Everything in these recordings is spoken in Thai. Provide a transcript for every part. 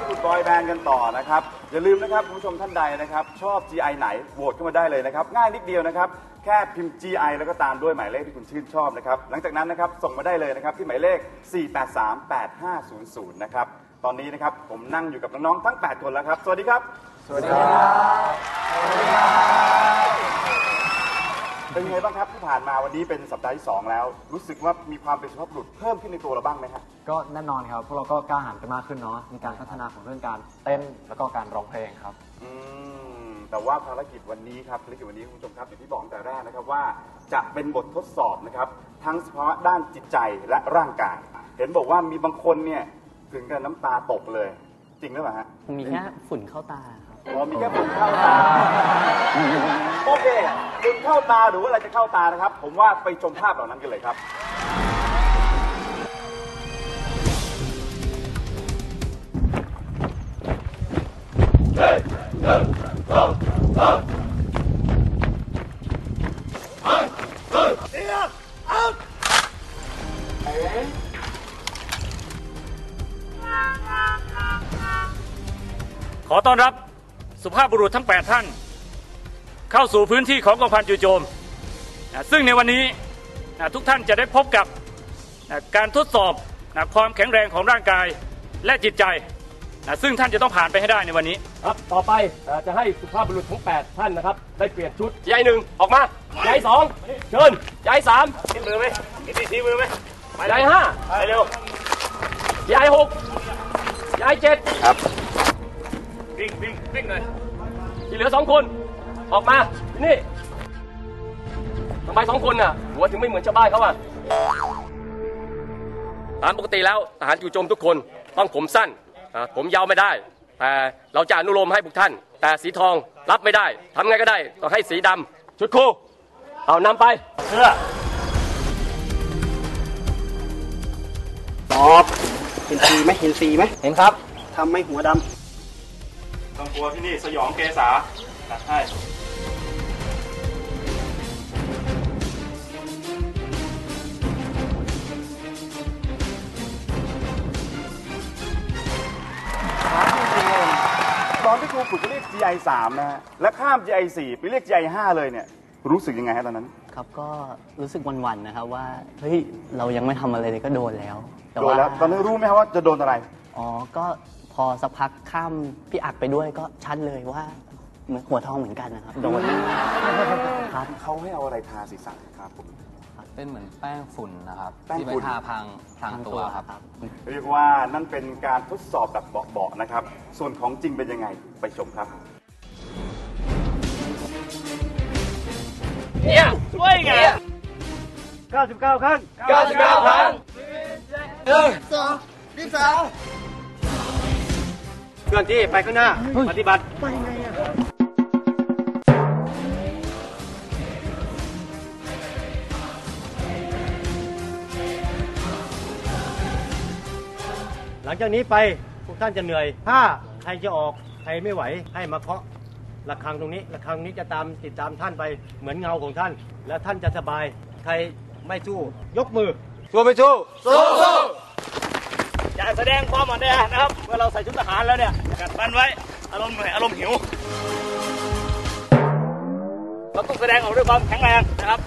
บุรุษบอยแบนด์กันต่อนะครับ อย่าลืมนะครับคุณผู้ชมท่านใดนะครับ ชอบ GI ไหนโหวตเข้ามาได้เลยนะครับ ง่ายนิดเดียวนะครับ แค่พิมพ์ GI แล้วก็ตามด้วยหมายเลขที่คุณชื่นชอบนะครับ หลังจากนั้นนะครับส่งมาได้เลยนะครับที่หมายเลข 4838500 นะครับ ตอนนี้นะครับผมนั่งอยู่กับน้องๆทั้ง 8 คนแล้วครับ สวัสดีครับ สวัสดีครับ เป็นไงบ้างครับที่ผ่านมาวันนี้เป็นสัปดาห์ที่สองแล้ว รู้สึกว่ามีความเป็นสุภาพบุรุษเพิ่มขึ้นในตัวเราบ้างไหมครับก็แน่นอนครับพวกเราก็กล้าหาญกันมากขึ้นเนาะมีการพัฒนาของเรื่องการเต้นแล้วก็การร้องเพลงครับ อืมแต่ว่าภารกิจวันนี้ครับภารกิจวันนี้คุณผู้ชมครับอย่างที่บอกตั้งแต่แรกนะครับว่าจะเป็นบททดสอบนะครับทั้งสภาวะด้านจิตใจและร่างกาย เห็นบอกว่ามีบางคนเนี่ยถึงกับน้ำตาตกเลย จริงหรือเปล่าฮะ มีแค่ฝุ่นเข้าตาครับ อ๋อมีแค่ฝุ่นเข้าตา โอเคฝุ่นเข้าตาหรือว่าอะไรจะเข้าตานะครับ ผมว่าไปชมภาพเหล่านั้นกันเลยครับ ขอต้อนรับ สุภาพบุรุษทั้ง 8 ท่าน เข้าสู่พื้นที่ของกองพันจู่โจมนะซึ่งในวันนี้นะทุกท่านจะได้พบกับนะการทดสอบนะความแข็งแรงของร่างกายและจิตใจนะซึ่งท่านจะต้องผ่านไปให้ได้ในวันนี้ครับต่อไปเอ่อจะให้สุภาพบุรุษทั้ง 8 ท่านนะครับ ได้เปลี่ยนชุดยายหนึ่งออกมายายสองเชิญยายสามที่มือไหมมีที่มือไหมยายห้าไปเร็วยายหกยายเจ็ดวิ่ง วิ่งวิ่งเลยที่เหลือสองคน ออกมาที่นี่ทำไมสองคนน่ะ หัวถึงไม่เหมือนชาวบ้านเขาอะตามปกติแล้วทหารจู่โจมทุกคนต้องผมสั้นอ่าผมยาวไม่ได้ แต่เราจะอนุโลมให้พวกท่าน แต่สีทองรับไม่ได้ทำไงก็ได้ต้องให้สีดำชุดคู่เอานำไปเสื้อตอบเห็นสีไหมเห็นสีไหมเห็นครับทำไมหัวด ต้องกลัวที่นี่สยองเกษาจัดให้ตอนที่ครูฝึกก็เรียก GI 3นะฮะ และข้าม GI 4ไปเรียก GI 5เลยเนี่ย รู้สึกยังไงฮะตอนนั้น ครับก็รู้สึกหวันๆนะครับว่าเฮ้ยเรายังไม่ทำอะไรเลยก็โดนแล้ว แต่โดนว่าแล้ว ตอนนั้นรู้ไหมครับว่าจะโดนอะไร อ๋อก็ พอสักพักข้ามพี่อักไปด้วยก็ชัดเลยว่าเหมือนหัวทองเหมือนกันนะครับโดนครับเขาให้เอาอะไรทาศีรษะครับผม เป็นเหมือนแป้งฝุ่นนะครับแป้งที่ไปฝุ่นทาพังพรางตัวครับ เรียกว่านั่นเป็นการทดสอบแบบเบาๆนะครับ ส่วนของจริงเป็นยังไงไปชมครับเนี่ยช่วยไง99 ครั้ง 99 ครั้ง เคลื่อนที่ไปข้างหน้า ปฏิบัติหลังจากนี้ไปพวกท่านจะเหนื่อย ถ้าใครจะออกใครไม่ไหวให้มาเคาะระฆังตรงนี้ระฆังนี้จะตามติดตามท่านไปเหมือนเงาของท่าน และท่านจะสบาย ใครไม่สู้ยกมือสู้ไม่สู้อย่า แสดงความอ่อนแอนะครับ เมื่อเราใส่ชุดทหารแล้วเนี่ยกัดฟันไว้ อารมณ์เหนื่อยอารมณ์หิว เราต้องแสดงออกด้วยความแข็งแรงนะครับ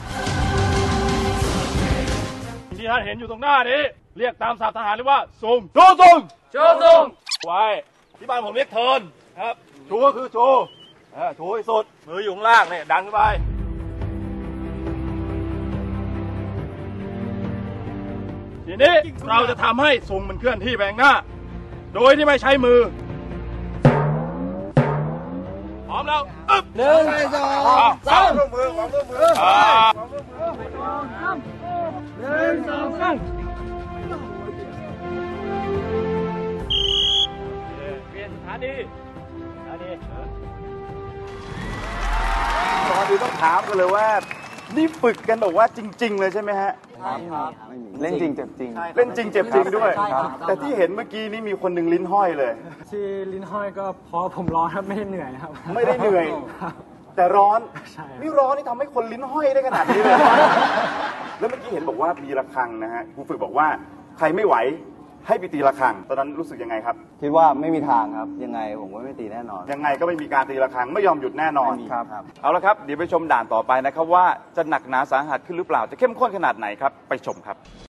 ที่ท่านเห็นอยู่ตรงหน้านี้ เรียกตามศัพท์ทหารเรียกว่าซุมโชว์ทรงโชว์ทรงไว้ที่บ้านผมเรียกเทิร์นครับ ชูก็คือชูเออชูให้สุดมืออยู่ข้างล่างเนี่ยดันขึ้นไป นี้เราจะทำให้ทรงมันเคลื่อนที่ไปข้างหน้า โดยที่ไม่ใช้มือ พร้อมแล้วอึ๊บหนึ่งสองสามร่วมมือความร่วมมือหนึ่งสองสามเปลี่ยนสถานีสถานีตอนนี้ต้องถามกันเลยว่า นี่ฝึกกันบอกว่าจริง ๆ เลยใช่ไหมฮะ เล่นจริงเจ็บจริง เล่นจริงเจ็บจริงด้วยใช่ครับแต่ที่เห็นเมื่อกี้นี่มีคนหนึ่งลิ้นห้อยเลย ที่ลิ้นห้อยก็เพราะผมร้อนครับไม่ได้เหนื่อยนะครับ ไม่ได้เหนื่อย แต่ร้อนใช่ครับนี่ร้อนนี่ทำให้คนลิ้นห้อยได้ขนาดนี้เลย แล้วเมื่อกี้เห็นบอกว่ามีระฆังนะฮะครูฝึกบอกว่าใครไม่ไหว ให้ไปตีระฆัง ตอนนั้นรู้สึกยังไงครับ คิดว่าไม่มีทางครับ ยังไงผมก็ไม่ตีแน่นอนยังไงก็ไม่มีการตีระฆังไม่ยอมหยุดแน่นอน ไม่มีครับ เอาละครับ เดี๋ยวไปชมด่านต่อไปนะครับว่าจะหนักหนาสาหัสขึ้นหรือเปล่า จะเข้มข้นขนาดไหนครับ ไปชมครับ